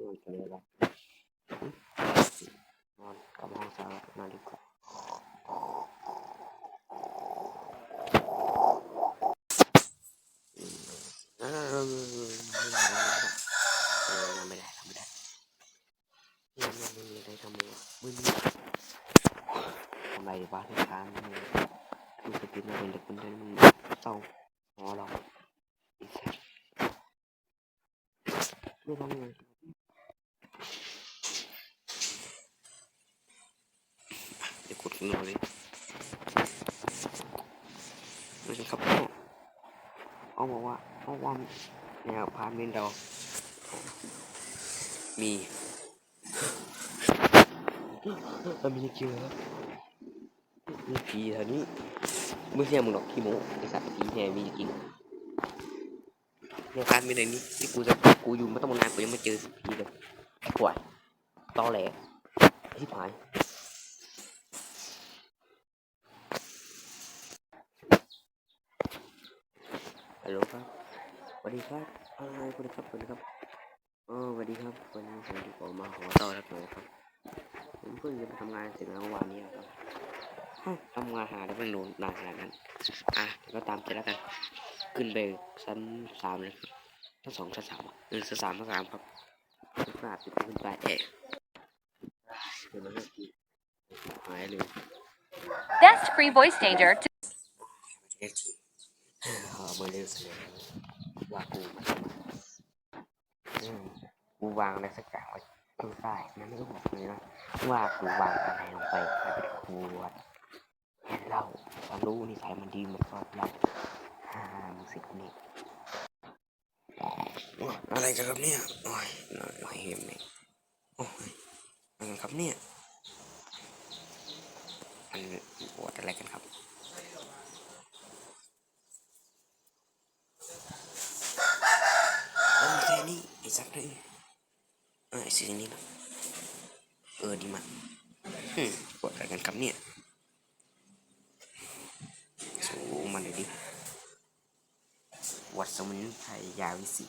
นอนกันเลยละนอนกลับห้องสาวนอนดีกว่าเออไม่ได้ไม่ได้ไม่ได้ไม่ได้ไม่ได้ทำมือมือทำไรวะที่ค้างมือดูส กินเป็นเด็กคนเดินมันเศร้าหัวเราอีกไม่ทำไงเลยดูสิครับเขาบอกว่าเพราว่าเนี่ยพาร์ทเมนต์เรา มีมันมีเจอมีผีแถวนี้ไม่ใช่มึงหรอกขี้โม้ไอสัตว์ผีแห่มีจริงในพาร์ทเมนต์ในนี้ที่กูจะกูอยู่มาตั้งนานกูยังไม่เจอผีเลยป่วยตอแหลที่ผาย ฮัลโหลครับสวัสดีครับอ่าสวัสดีครับสวัสดีครับเออสวัสดีครับวันนี้ผมถูกออกมาขอต้อนรับหน่อยครับผมเพิ่งจะไปทำงานเสร็จแล้วเมื่อวานนี้ครับทำงานหาได้ไม่งโดนนานขนาดนั้นอะก็ตามใจแล้วกัน ขึ้นไปชั้นสามเลยครับชั้นสองชั้นสามอะเออชั้นสามชั้นสามครับชั้นสามติดขึ้นไปเอ๊ะเดี๋ยวมันก็หายเลย Best free voice changer to เอฟทีเอ อเบอเร็วเสนอว่ากูกูวางอะไรสักอย่างไว้ข้างใต้มันไม่บอกเลยนะว่ากูวางอะไรลงไปกลายเป็นขวดเห็นเหล้าฉันรู้นิสัยมันดีมือนชอบเหล้าฮ่ามึงสิคนนี้อะไรกันครับเนี่ยโอ้ยหน่อยหน่อยเห็นไหมโอ้ยอะไรกันครับเนี่ยมันปวดอะไรกันครับ เออแค่นี้ ไอ้สักหนึ่เออไอ้สิ่งนี้นะเออดีมากฮึมปวดอะไรกันครับเนี่ยสูงมาเลยดิวัดสมุนไพรยาวิสี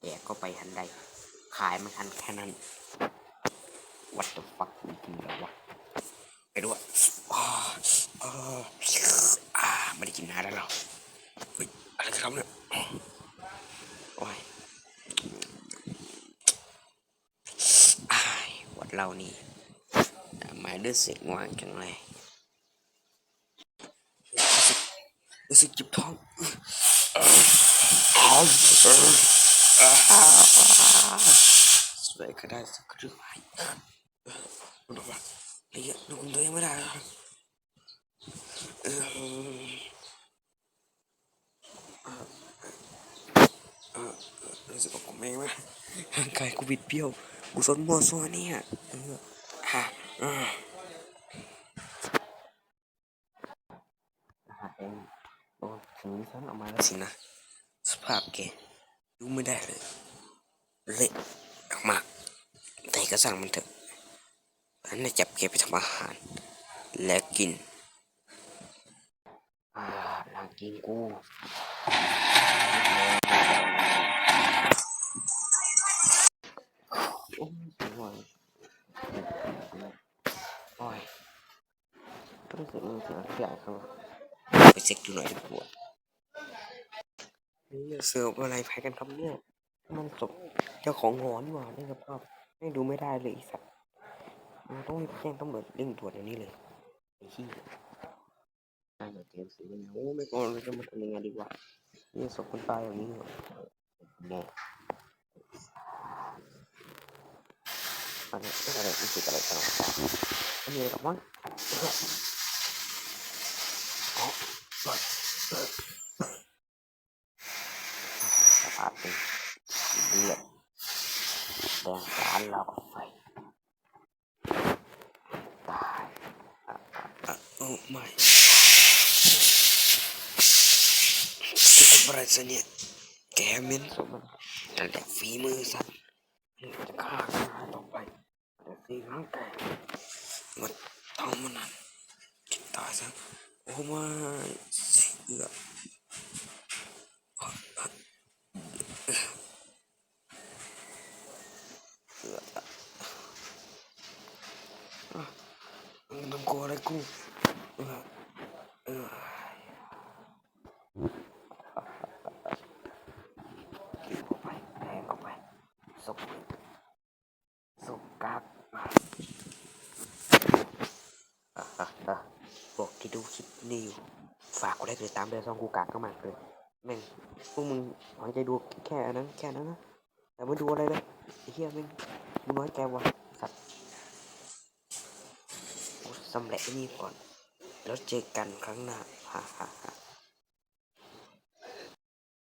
แดกก็ไปทันใด ขายมันทันแค่นั้น วัดตัวฟักจริงๆแล้ววะไปด้วยอ้าอ้าอ่าไม่ได้กินนานแล้วเราเฮ้ยอะไรกันครับเนี่ยโอ้ย อายวัด เรานี่หมายด้วยเสียงหวานจังเลยรู้สึกเจ็บท้องสวยก็ได้สักเรื่งไหมดูว่าระยะดูคุณตัวยังไม่ได้รู้สึกว่าผมเองว่าร่างกายกูบิดเบี้ยว กูสนมัวซัวเนี่ยเออฮะเองโอ้ถึงฉันออกมาแล้วสินะ สภาพแกดูไม่ได้เลยเละมากแต่ก็สั่งมันเถอะฉันจะจับแกไปทำอาหาร และกินอ่าลางกินกู รู้สึกรู้สึกอยากเขาไปเช็คดูหน่อยดีกว่านี่เสิร์ฟอะไรแพ้กันครับเนี่ย มันศพเจ้าของหอนว่ะนี่ครับครับให้ดูไม่ได้เลยอ้สัตว์มันต้องแจ้งตำรวจเร่งตรวจอย่างนี้เลยไอ้ขี้น่าจะเจอสิเนี่ยโอ้ไม่ก่อนเราจะมาทำยังไงดีวะนี่ศพคนตายอย่างนี้เหรอแน่อะไรอะไรรู้สึกอะไรกันไม่มีอะไรหรอกมั้งอ๋อ สภาพเป็นเลือดแดงสารเราไฟตายโอ้ไม่จะทำอะไรซะเนี่ยแกเม็นสมมันนั่นแหละฝีมือสัตว์จะฆ่ากันหาต่อไปแต่สิ่งนั้นแกหมดทองมันนั้นกินตายซะ 我们几个，啊，过来攻，啊，哎呀。 ดูคลิปนี้อยู่ฝากกดไลค์กดติดตามด้วยซองกูกากก็มากเลยแม่งพวกมึงหวังใจดูแค่อันนั้นแค่นั้นนะแต่ไม่ดูอะไรเลยไอ้เหี้ยแม่งมึงน้อยแกวะสัตว์สำเร็จนี่ก่อน แล้วเจอกันครั้งหน้าฮ่าฮ่าฮ่า